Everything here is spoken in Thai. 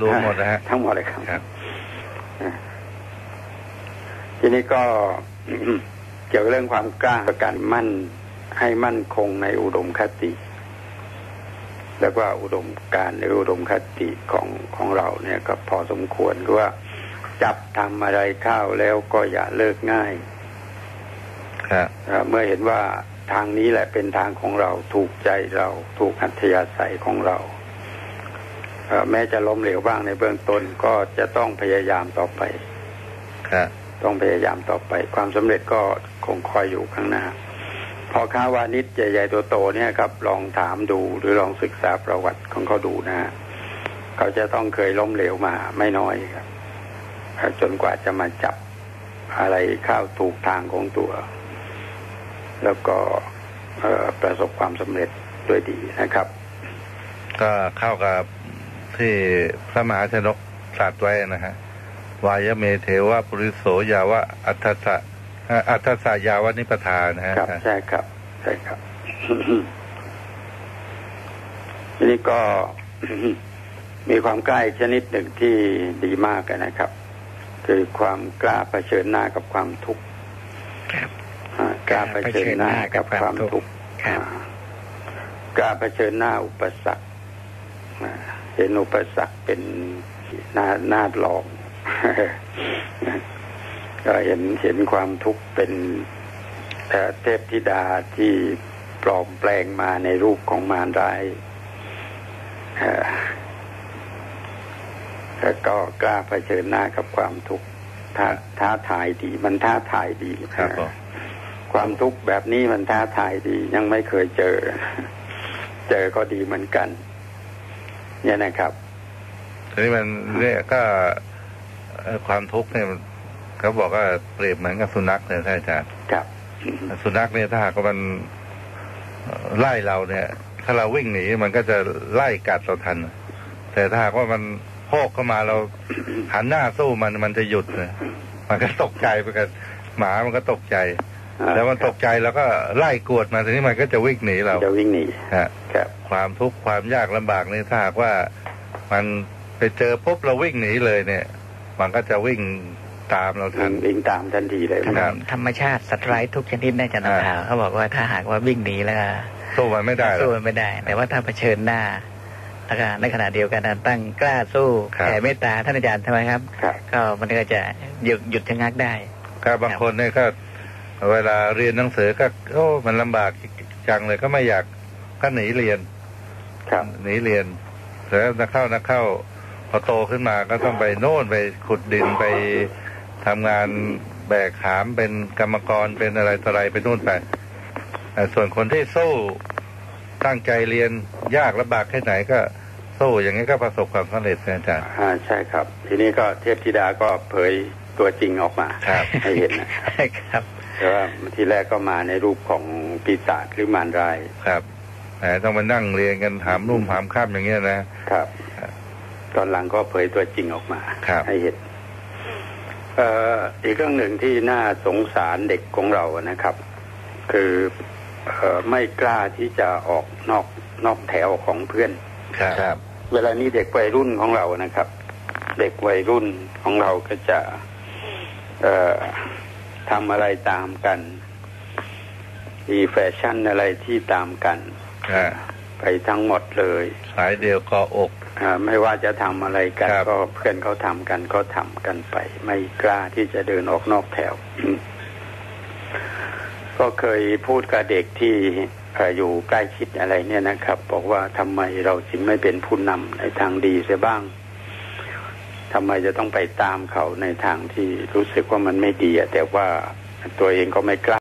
รวมหมดนะฮะทั้งหมดเลยครับครับทีนี้ก็เกี่ยวกับเรื่องความกล้าประกันมั่นให้มั่นคงในอุดมคติ แล้วก็อุดมการณ์หรืออุดมคติของของเราเนี่ย ก็พอสมควรคือว่าจับทำอะไรเข้าแล้วก็อย่าเลิกง่ายครับเอ่อเมื่อเห็นว่าทางนี้แหละเป็นทางของเราถูกใจเราถูกอัธยาศัยของเราเอ่อ แม้จะล้มเหลวบ้างในเบื้องต้นก็จะต้องพยายามต่อไปครับต้องพยายามต่อไป ความสำเร็จก็คงคอยอยู่ข้างหน้า พอค้าวานิชใหญ่ๆตัวโตเนี่ยครับ ลองถามดูหรือลองศึกษาประวัติของเขาดูนะฮะเขาจะต้องเคยล้มเหลวมาไม่น้อยครับจนกว่าจะมาจับอะไรเข้าถูกทางของตัว แล้วก็เอ่อประสบความสำเร็จด้วยดีนะครับ ก็เข้ากับ ที่พระมหาชนกตรัสไว้นะฮะวายเมเทวะปุริโสยาวะอัฏฐสะอ่าอัฏฐสายาวะนิปทานะฮะครับใช่ครับใช่ครับทีนี้ก็มีความใกล้ชนิดหนึ่งที่ดีมากนะครับ คือความกล้าเผชิญหน้ากับความทุกข์ครับอ่ากล้าเผชิญหน้ากับความทุกข์ครับอ่ากล้าเผชิญหน้าอุปสรรคอ่า เห็นอุปสรรคเป็นหน้าหน้าลองก็เห็นเห็นความทุกข์เป็นเอ่อเทพธิดาที่ปลอมแปลงมาในรูปของมารร้ายเอ่อแล้วก็กล้าเผชิญหน้ากับความทุกข์ท้าท้าทายดี มันท้าทายดีครับผมความทุกข์แบบนี้มันท้าทายดี ยังไม่เคยเจอ เจอก็ดีเหมือนกัน เนี่ยนะครับทีนี้มันเนี่ยก็เอ่อความทุกข์เนี่ยเขาบอกว่าเปรียบเหมือนกับสุนัขเลยท่านอาจารย์ครับ สุนัขเนี่ยถ้าหากว่ามันเอ่อไล่เราเนี่ย ถ้าเราวิ่งหนีมันก็จะไล่กัดเราทัน แต่ถ้าหากว่ามันโพกเข้ามาเราหันหน้าสู้มันมันจะหยุดเลยมันก็ตกใจไปกันหมามันก็ตกใจ แล้วมันตกใจแล้วก็ไล่กวดมาทีนี้มันก็จะวิ่งหนีเราจะวิ่งหนีฮะครับความทุกข์ความยากลำบากนี่ถ้าหากว่ามันไปเจอปุ๊บเราวิ่งหนีเลยเนี่ย มันก็จะวิ่งตามเราทัวิ่นงวิ่งตามทันทีเลยครับธรรมชาติสัตว์ร้ายทุกชนิดได้จะนำอ่าข่าวเขาบอกว่าถ้าหากว่าวิ่งหนีแล้วก็สู้มันไม่ได้หรสู้อกมันไม่ได้ แต่ว่าถ้าเผชิญหน้าแล้วก็ในขณะเดียวกันตั้งกล้าสู้ครับแผ่เมตตาท่านอาจารย์ใช่ไหมครับครับ ก็มันก็จะหยุดหยุดชะงักได้ก็บางคนเนี่ยก็ เวลาเรียนหนังสือก็โอ้มันลำบากจังเลยก็ไม่อยากก็หนีเรียน ครับหนีเรียนแล้วนักเข้านักเข้า พอโตขึ้นมาก็ต้องไปโน่นไปขุดดินไปทำงานแบกหามเป็นกรรมกรเป็นอะไรต่ออะไรไปนู่นไปแต่ส่วนคนที่สู้ตั้งใจเรียนยากลำบากแค่ไหนก็สู้อย่างนี้ก็ประสบความสำเร็จนะอาจารย์อ่าใช่ครับ ทีนี้ก็เทพธิดาก็เผยตัวจริงออกมา ครับให้เห็นนะครับ แต่ว่าทีแรกก็มาในรูปของปีศาจหรือมารร้ายครับแหมต้องมานั่งเรียนกันถามรุ่มถามข้ามอย่างเงี้ยนะครับครับตอนหลังก็เผยตัวจริงออกมาครับให้เห็นเอ่ออีกเรื่องหนึ่งที่น่าสงสารเด็กของเรานะครับ คือเอ่อไม่กล้าที่จะออกนอกนอกแถวของเพื่อนครับ เวลานี้เด็กวัยรุ่นของเรานะครับ เด็กวัยรุ่นของเราก็จะเอ่อ ทำอะไรตามกัน มีแฟชั่นอะไรที่ตามกันอ่าไปทั้งหมดเลย สายเดียวก็อกอ่าไม่ว่าจะทำอะไรกันครับก็เพื่อนเขาทำกันก็ทำกันไป ไม่กล้าที่จะเดินออกนอกแถว ก็เคยพูดกับเด็กที่เอ่ออยู่ใกล้ชิดอะไรเนี่ยนะครับ บอกว่าทำไมเราจึงไม่เป็นผู้นำในทางดีเสียบ้าง ทำไมจะต้องไปตามเขาในทางที่รู้สึกว่ามันไม่ดีแต่ว่าตัวเองก็ไม่กล้า